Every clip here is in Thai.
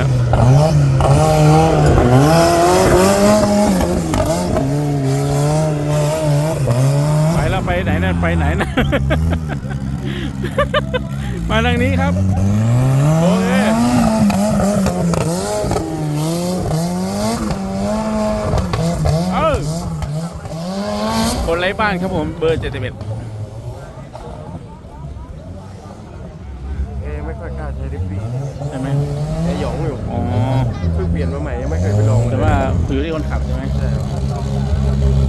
ครับไปแล้วไปไหนนั่ไปไหนนะ มาทางนี้ครับ โอเคเออคนไร้บ้านครับผมเบอร์เจ็ดสิบเอ็ดเอไม่ค่อยกล้าใช้ดิฟฟี่ใช่ไหม แอหยองอยู่ อ๋อ เพิ่งเปลี่ยนมาใหม่ยังไม่เคยไปลองเลยแต่ว่าอยู่ที่คนขับใช่ไหมใช่ครับ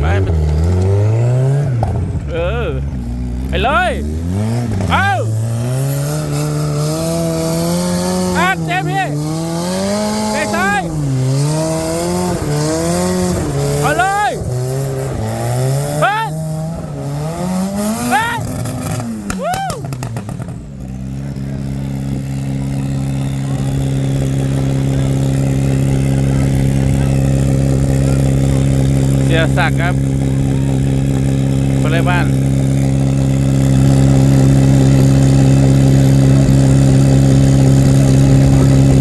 ไปไปเออ ไปเลยเอาอัดเจมพี่ไปซ้ายเอาเลยเฮ้ยเฮ้ยวู้ เสียสักครับคนไร้บ้าน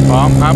พร้อมครับ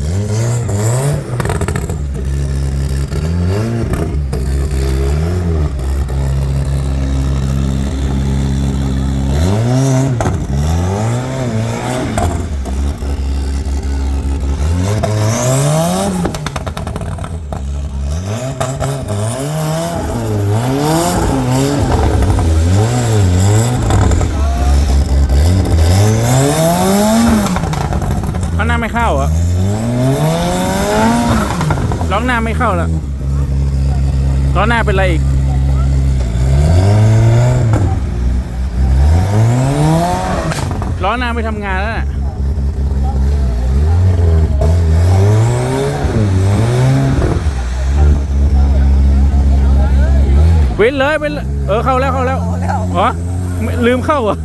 หน้าไม่เข้าเหรอะล้องหน้าไม่เข้าแล้วล้อหน้าเป็นไรอีกล้อหน้าไม่ทำงานแล้วน่ะเว้นเลยเว้นเลยเออเข้าแล้วเข้าแล้วอ๋อไม่ลืมเข้าเหรอ